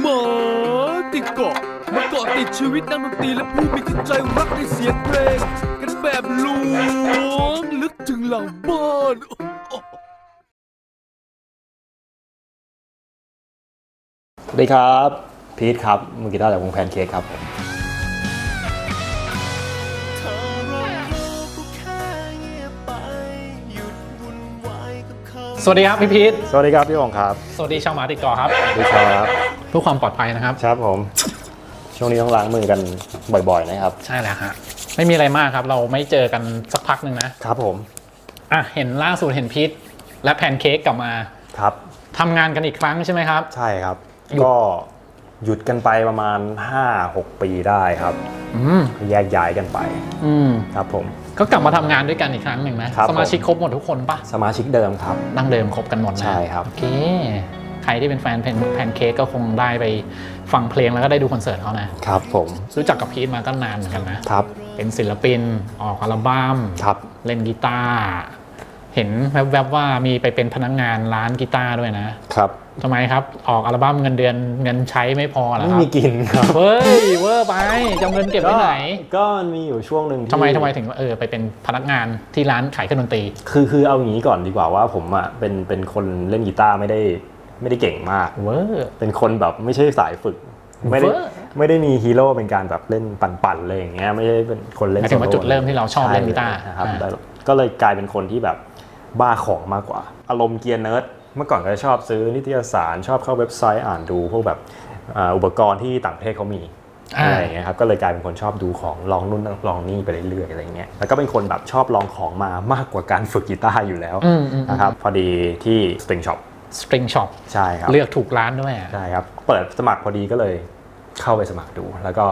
หมาติดเกาะมาเกาะติดชีวิตนักดนตรีและผู้มีจิตใจรักในเสียงเพลงกันแบบล้วงลึกถึงหลังบ้านสวัสดีครับ พีทครับมือกีตาร์จากวงแพนเค้กครับผม สวัสดีครับพี่พีทสวัสดีครับพี่องครับสวัสดีชาวหมาติดเกาะครับสวัสดีครับเพื่อความปลอดภัยนะครับ ครับผม ช่วงนี้ต้องล้างมือกันบ่อยๆนะครับ ใช่แล้วฮะไม่มีอะไรมากครับ เราไม่เจอกันสักพักหนึ่งนะครับผมอะเห็นล่าสุดเห็นพีทและแพนเค้กกลับมาครับทำงานกันอีกครั้งใช่ไหมครับ ใช่ครับ หยุด ก็หยุดกันไปประมาณ 5-6 ปีได้ครับ อืมแยกย้ายกันไปอืมครับผม ก็กลับมาทำงานด้วยกันอีกครั้งหนึ่งนะครับ สมาชิกครบหมดทุกคนปะสมาชิกเดิมครับ ดั้งเดิมครบกันหมดนะใช่ครับ โอเค ใครที่เป็นแฟนแพนแพนเค้กก็คงได้ไปฟังเพลงแล้วก็ได้ดูคอนเสิร์ตเขานะ ครับผมรู้จักกับพีทมาก็นานเหมือนกันนะ ครับเป็นศิลปินออกอัลบั้มครับเล่นกีตาร์เห็นแวบๆว่ามีไปเป็นพนักงานร้านกีตาร์ด้วยนะ ครับ ทำไมครับ ออกอัลบั้มเงินเดือนเงินใช้ไม่พอเหรอไม่ครับมีกินครับเฮ้ยเวอร์ไปจะเอาเงินเก็บไว้ไหนก็มันมีอยู่ช่วงหนึ่งที่ทำไมทำไมถึงเออไปเป็นพนักงานที่ร้านขายเครื่องดนตรี คือคือเอาอย่างนี้ก่อนดีกว่าว่าผมอะเป็นเป็นคนเล่นกีตาร์ไม่ได้ไม่ได้เก่งมาก เวอร์ เป็นคนแบบไม่ใช่สายฝึก ไม่ได้เว้อ ไม่ได้มีฮีโร่เป็นการแบบเล่นปั่นๆอะไรอย่างเงี้ยไม่ใช่เป็นคนเล่นหมายถึงว่าโซโล่จุดเริ่มที่เราชอบเล่นกีตาร์ใช่นะครับอ่า แต่ก็เลยกลายเป็นคนที่แบบบ้าของมากกว่า อารมณ์เกียร์เนิร์ด เมื่อก่อนก็จะชอบซื้อนิตยสารชอบเข้าเว็บไซต์อ่านดูพวกแบบอ่าอุปกรณ์ที่ต่างประเทศเขามีอ่าอะไรอย่างเงี้ยครับก็เลยกลายเป็นคนชอบดูของลองนู่นลองนี่ไปเรื่อยๆอะไรเงี้ยแล้วก็เป็นคนแบบชอบลองของมามากกว่าการฝึกกีตาร์อยู่แล้วอืมอืมนะครับพอดีที่ String Shop สตริงช็อปใช่ครับเลือกถูกร้านด้วยอะใช่ครับเปิดสมัครพอดีก็เลยเข้าไปสมัครดู แล้วก็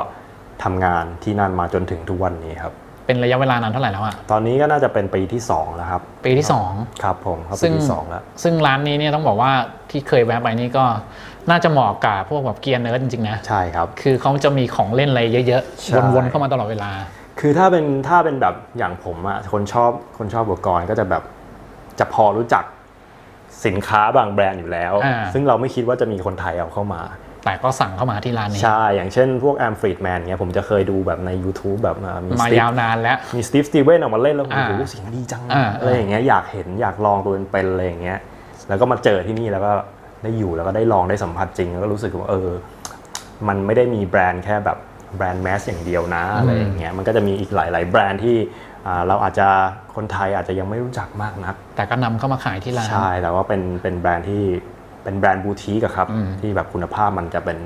ทำงานที่นั่นมาจนถึงทุกวันนี้ครับ เป็นระยะเวลานานเท่าไหร่แล้วอะตอนนี้ก็น่าจะเป็นปีที่ 2 แล้วครับ ปีที่สองครับผมครับซึ่ปีงที่2แล้วซึ่งร้านนี้เนี่ยต้องบอกว่าที่เคยแวะไปนี่ก็น่าจะเหมาะกับพวกแบบเกียร์เนิร์ดจริงๆนะ ใช่ครับ คือเขาจะมีของเล่นอะไรเยอะใช่ๆวนๆเข้ามาตลอดเวลา คือถ้าเป็นถ้าเป็นแบบอย่างผมอะคนชอบคนชอบอุปกรณ์ก็จะแบบจะพอรู้จักสินค้าบางแบรนด์อยู่แล้วอ่าซึ่งเราไม่คิดว่าจะมีคนไทยเอาเข้ามา แต่ก็สั่งเข้ามาที่ร้านนี้ ใช่ อย่างเช่นพวกแอมฟรีดแมนเงี้ยผมจะเคยดูแบบใน YouTube แบบอ่ามีมา Steve ยาวนานแล้ว มีสตีฟสตีเวนออกมาเล่นแล้วโอ้อ่าโหเสียงดีจังอ่าอะไรอย่างเงี้ยอยากเห็นอยากลองตัวเป็นๆอะไรอย่างเงี้ยแล้วก็มาเจอที่นี่แล้วก็ได้อยู่แล้วก็ได้ลองได้สัมผัสจริงแล้วก็รู้สึกว่าเออ มันไม่ได้มีแบรนด์แค่แบบแบรนด์แมสอย่างเดียวนะอะไรอย่างเงี้ยมันก็จะมีอีกหลาย ๆ แบรนด์ที่อ่าเราอาจจะคนไทยอาจจะยังไม่รู้จักมากนัก แต่ก็นำเข้ามาขายที่ร้านใช่แต่ว่าเป็นเป็นแบรนด์ที่ เป็นแบรนด์บูติกอะครับอืมที่แบบคุณภาพมันจะเป็น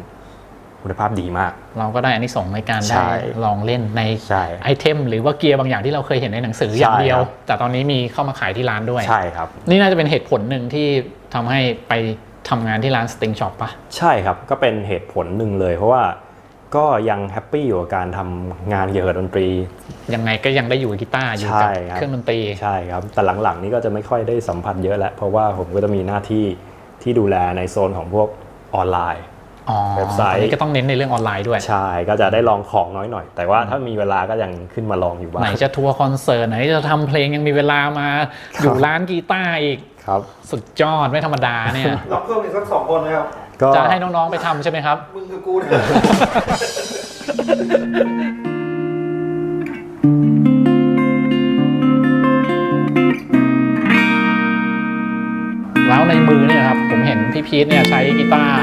คุณภาพดีมาก เราก็ได้อันนี้ส่งส์ในการใช่ได้ลองเล่นในใช่ไอเทมหรือว่าเกียร์บางอย่างที่เราเคยเห็นในหนังสืออย่างเดียวใช่ครับแต่ตอนนี้มีเข้ามาขายที่ร้านด้วยใช่ครับ นี่น่าจะเป็นเหตุผลหนึ่งที่ทำให้ไปทำงานที่ร้านสติงช็อปปะใช่ครับ ก็เป็นเหตุผลหนึ่งเลย เพราะว่าก็ยังแฮปปี้อยู่กับการทำงานเกี่ยวกับดนตรี ยังไงก็ยังได้อยู่กับกีตาร์อยู่กับใช่ครับเครื่องดนตรีใช่ครับแต่หลังๆนี้ก็จะไม่ค่อยได้สัมผัสเยอะแล้วเพราะว่าผมก็จะมีหน้าที่ ที่ดูแลในโซนของพวกออนไลน์อ๋อเว็บไซต์อันนี้ก็ต้องเน้นในเรื่องออนไลน์ด้วย ใช่ ก็จะได้ลองของน้อยหน่อย แต่ว่าถ้ามีเวลาก็ยังขึ้นมาลองอยู่บ้าไหนงจะทัวร์คอนเสิร์ต ไหนจะทำเพลงยังมีเวลามาอยู่ร้านกีตาร์อีก ครับ สุดยอดไม่ธรรมดาเนี่ยล็อกเพิ่มอีกสักสองคนนะครับก็จะให้น้องๆไปทำใช่ไหมครับ มึงคือกูเนี่ยแล้วในมือเนี่ยครับผม เห็นพี่พีทเนี่ยใช้กีตาร์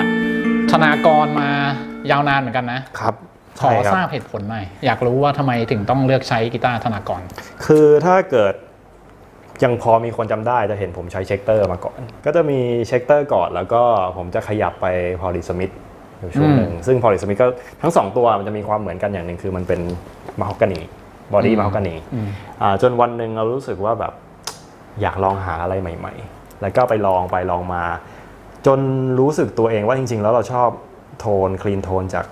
ธนากรมายาวนานเหมือนกันนะ ครับขอใช่คทรารับบเหตุผลหน่อย อยากรู้ว่าทำไมถึงต้องเลือกใช้กีตาร์ธนากร คือถ้าเกิดยังพอมีคนจำได้จะเห็นผมใช้เช็คเตอร์มาก่อน ก็จะมีเช็คเตอร์ก่อนแล้วก็ผมจะขยับไปพอลิสมิธอยู่ช่วงหนึ่งซึ่งพอลิสมิธก็ทั้งสองตัวมันจะมีความเหมือนกันอย่างหนึ่งคือมันเป็นมาฮอกกานีบอดี้มาฮอกกานีจนวันหนึ่งเรารู้สึกว่าแบบ อยากลองหาอะไรใหม่ ๆ แล้วก็ไปลองไปลองมา จนรู้สึกตัวเองว่าจริง ๆ แล้วเราชอบโทนคลีนโทนจาก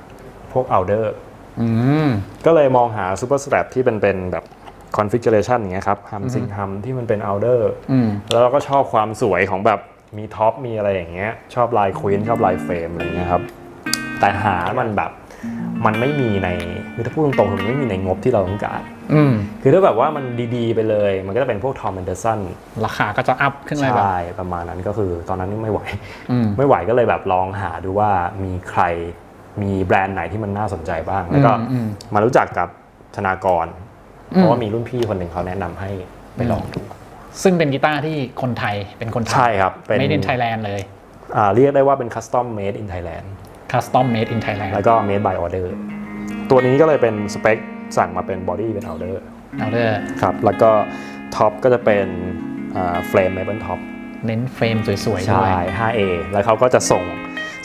พวกอัลเดอร์อืมก็เลยมองหา Super Strap ที่เป็นเป็นแบบ configuration อย่างเงี้ยครับฮัมซิงฮัมที่มันเป็น outer อืมแล้วเราก็ชอบความสวยของแบบมีท็อปมีอะไรอย่างเงี้ย ชอบลายควีนชอบลายเฟรมอะไรเงี้ยครับ แต่หามันแบบมันไม่มีในคือถ้าพูดตรงๆคือมันไม่มีในงบที่เราต้องการ อืมคือถ้าแบบว่ามันดีๆไปเลย มันก็จะเป็นพวกทอมแอนเดอร์สันราคาก็จะอัพขึ้นเลยแบบใช่ประมาณนั้นก็คือตอนนั้นไม่ไหวอืมไม่ไหวก็เลยแบบลองหาดูว่ามีใครมีแบรนด์ไหนที่มันน่าสนใจบ้าง แล้วก็อืมอืมมารู้จักกับธนากร เพราะว่ามีรุ่นพี่คนหนึ่งเขาแนะนำให้ไปลองดู ซึ่งเป็นกีตาร์ที่คนไทยเป็นคนไทยใช่ครับเป็น made in Thailand เลยอ่าเรียกได้ว่าเป็น custom made in Thailand custom made in Thailand แล้วก็ made by order ตัวนี้ก็เลยเป็นสเปค สั่งมาเป็น body เป็น order เอาเด้อครับ แล้วก็ท็อปก็จะเป็นเฟรมเมเปิลท็อปเน้นเฟรมสวยๆด้ใช่วย 5A แล้วเขาก็จะส่ง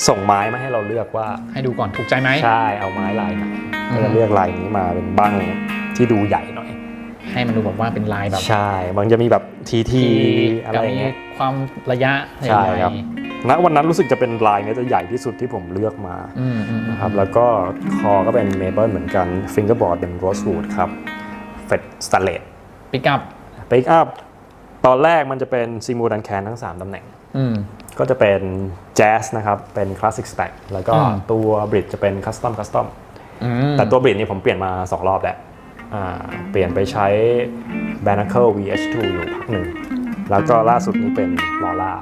ส่งไม้มาให้เราเลือกว่า ให้ดูก่อนถูกใจไหมใช่เอาไม้ลายไหนอืมก็จะเลือกลายนี้มาเป็นบั้งที่ดูใหญ่หน่อย ให้มันดูแบบว่าเป็นลายแบบใช่ มันจะมีแบบทีทีอะไรกับอย่างมีเงี้ยความระยะใช่ครับใหญ่ ณวันนั้นรู้สึกจะเป็นลายเนี้ยจะใหญ่ที่สุดที่ผมเลือกมาๆอืมอืมอืมนะครับแล้วก็คอก็เป็นเมเปิลเหมือนกันฟิงเกอร์บอร์ดเป็นโรสวูดครับเฟดสแตนเลสปิกอัพเบรกอัพตอนแรกมันจะเป็นซีมูดันแคนทั้ง 3ตำแหน่งอืมก็จะเป็นแจ๊สนะครับ เป็นคลาสสิกสแต็กแล้วก็อืมตัวบริดจะเป็นคัสตอมคัสตอมอืมแต่ตัวบริดนี่ผมเปลี่ยนมา 2 รอบแล้วอ่าเปลี่ยนไปใช้ b a n a c l e VH2 อยู่พักหนึ่ง แล้วก็ล่าสุดนี้เป็นลอร่า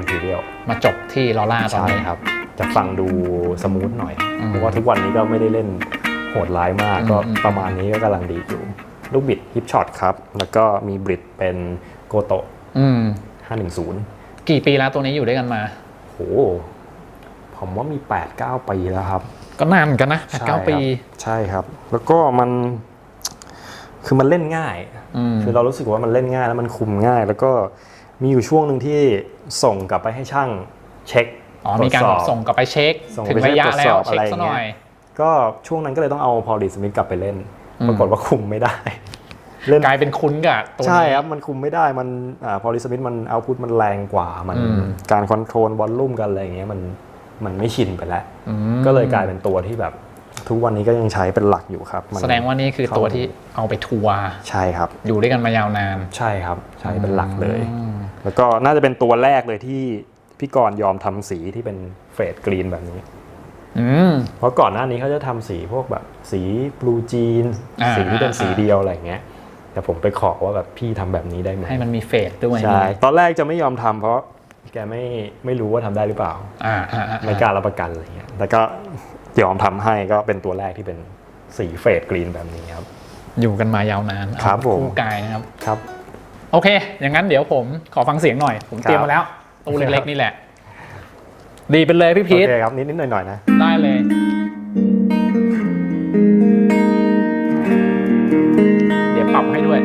Imperial มาจบที่ลอร่าตอนใช่นี้ ครับ จะฟังดูสมูทหน่อย อืมเพราะว่าทุกวันนี้ก็ไม่ได้เล่นโหดร้ายมาก อืมก็อืม ประมาณนี้ก็กำลังดีอยู่ ลูกบิดฮิปช็อตครับ แล้วก็มีบริดเป็นโกโตอืม 510 กี่ปีแล้วตัวนี้อยู่ด้วยกันมา โห ผมว่ามี 8-9 ปีแล้วครับ ก็นานเหมือนกันนะแปดเก้าใช่ครับปี ใช่ครับ แล้วก็มัน คือมันเล่นง่าย อืม คือเรารู้สึกว่ามันเล่นง่ายแล้วมันคุมง่าย แล้วก็ มีอยู่ช่วงหนึ่งที่ส่งกลับไปให้ช่างเช็คอ๋อมีการตวจสอบส่งกลับไปเช็คส่งถึงไประยะตรวจแล้สวอบเช็คอะไรซะหน่อยเงี้ยก็ช่วงนั้นก็เลยต้องเอาพอลิสมิธกลับไปเล่นอืมปรากฏว่าคุมไม่ได้เล่นกลายเป็นคุ้นกับตัวนี้ใช่ครับ มันคุมไม่ได้มันอ่าพอลิสมิธมันเอาพุทมันแรงกว่ามันอืมการคอนโทรลวอลลุ่มกันอะไรอย่างเงี้ยมันมันไม่ชินไปแล้วอืมก็เลยกลายเป็นตัวที่แบบ ทุกวันนี้ก็ยังใช้เป็นหลักอยู่ครับมันแสดงว่านี่คือตัวที่เอาไปทัวร์ใช่ครับ อยู่ด้วยกันมายาวนาน ใช่ครับ ใช้เป็นหลักเลยอืม แล้วก็น่าจะเป็นตัวแรกเลยที่พี่กรณ์ยอมทำสีที่เป็นเฟดกรีนแบบนี้อืมเพราะก่อนหน้านี้เขาจะทำสีพวกแบบสีบลูจีนอ่าสีที่เป็นสีอ่าเดียวอะไรอย่างเงี้ยแต่ผมไปขอว่าแบบพี่ทำแบบนี้ได้ไหมให้มันมีเฟดด้วยใช่ตอนแรกจะไม่ยอมทำเพราะแกไม่ไม่รู้ว่าทำได้หรือเปล่าอ่าอ่าอ่าไม่กล้ารับประกันอะไรเงี้ยแต่ก็ยอมทำให้ก็เป็นตัวแรกที่เป็นสีเฟดกรีนแบบนี้ครับ อยู่กันมายาวนานครับผมคู่กายนะครับครับ โอเค อย่างนั้นเดี๋ยวผมขอฟังเสียงหน่อย ผมครับเตรียมมาแล้วตู้เล็กๆนี่แหละ ดีเป็นเลยพี่พีโอทเคครับ นิดนิดหน่อยหน่อยๆนะ ได้เลย เดี๋ยวปรับให้ด้วย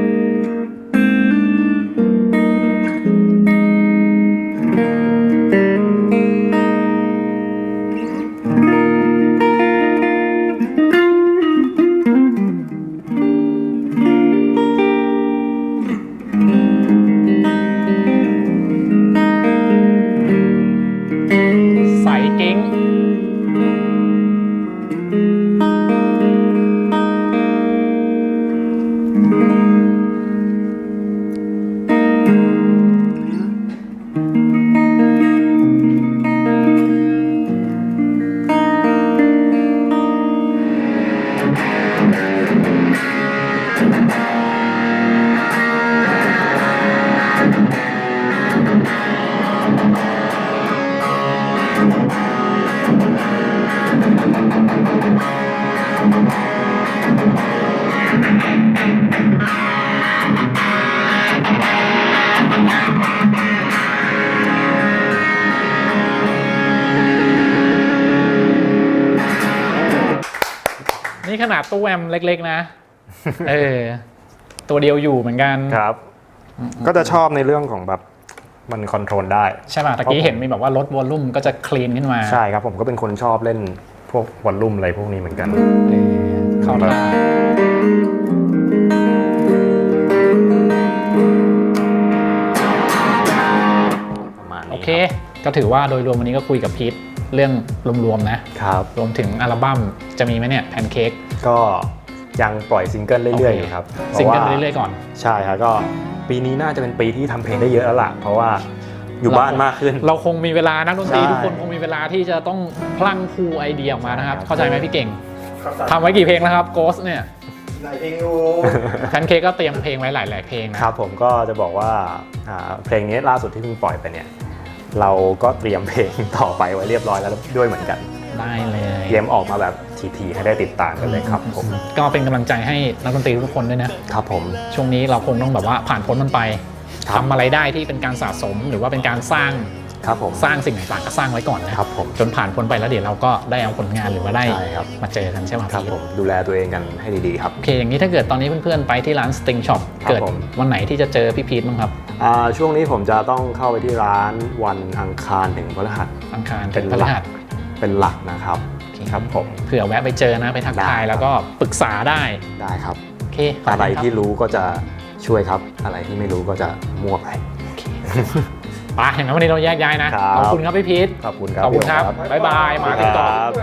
นี่ขนาดตู้แอมเล็กๆ นะ เออ ตัวเดียวอยู่เหมือนกัน ครับ ก็จะชอบในเรื่องของแบบมันคอนโทรลได้ ใช่ป่ะตะกี้เห็นมีแบบว่าลดวอลลุ่มก็จะคลีนขึ้นมา ใช่ครับผมก็เป็นคนชอบเล่นพวกวอลลุ่มอะไรพวกนี้เหมือนกันเออเข้าท่าโอเค ก็ถือว่าโดยรวมวันนี้ก็คุยกับพีทเรื่องรวมๆนะครับ รวมถึงอัลบั้มจะมีไหมเนี่ยแพนเค้ก ก็ยังปล่อยซิงเกิลเรื่อยๆอยู่ครับซิงเกิลพาะไปว่าเรื่อยๆก่อน ใช่ครับก็ปีนี้น่าจะเป็นปีที่ทำเพลงได้เยอะแล้วล่ะ เพราะว่าอยู่บ้านมากขึ้น เราคงมีเวลานักดนตรีใช่ทุกคนคงมีเวลาที่จะต้องพลั้งพลูไอเดียออกมานะครับ ใช่ครับ เข้าใจไหมพี่เก่งทำไว้กี่เพลงแล้วครับโกสเนี่ยหลายเพลงอยู่แพนเค้กก็เตรียมเพลงไว้หลาย ๆ เพลงนะครับผมก็จะบอกว่าอ่าเพลงนี้ล่าสุดที่เพิ่งปล่อยไปเนี่ย เราก็เตรียมเพลงต่อไปไว้เรียบร้อยแล้วด้วยเหมือนกัน ได้เลย เตรียมออกมาแบบ ทีๆให้ได้ติดตามกันเลยครับผมก็เป็นกำลังใจให้นักดนตรีทุกคนด้วยนะครับผม ช่วงนี้เราคงต้องแบบว่าผ่านพ้นมันไปครับ ทำอะไรได้ที่เป็นการสะสมหรือว่าเป็นการสร้างครับผม สร้างสิ่งต่างๆก็สร้างไว้ก่อนนะครับ ผมจนผ่านพ้นไปแล้วเดี๋ยวเราก็ได้เอาผลงานหรือว่าได้ใช่ครับ มาเจอกันใช่ไหมครับพี่ผมดูแลตัวเองกันให้ดีๆครับ โอเค อย่างนี้ถ้าเกิดตอนนี้เพื่อนๆไปที่ร้าน Sting Shop ครับเกิดผม วันไหนที่จะเจอพี่พีทบ้างครับอ่าช่วงนี้ผมจะต้องเข้าไปที่ร้านวันอังคารถึงพฤหัส อังคารเป็ถึนงพฤหลักหัสเป็นหลักนะครับโอเคครับผมเผื่อแวะไปเจอนะไปทักทายได้แล้วก็ปรึกษาได้ได้ครับโอเคขบอะไรคุณคบที่รู้ก็จะช่วยครับ อะไรที่ไม่รู้ก็จะมั่วไป ไปอย่างนั้นวันนี้เราแยกย้ายนะ ครับ ขอบคุณครับพี่พีทขอบคุณครับ ขอบคุณครับพี่โบ๊ายบาย มาติดต่อ ครับ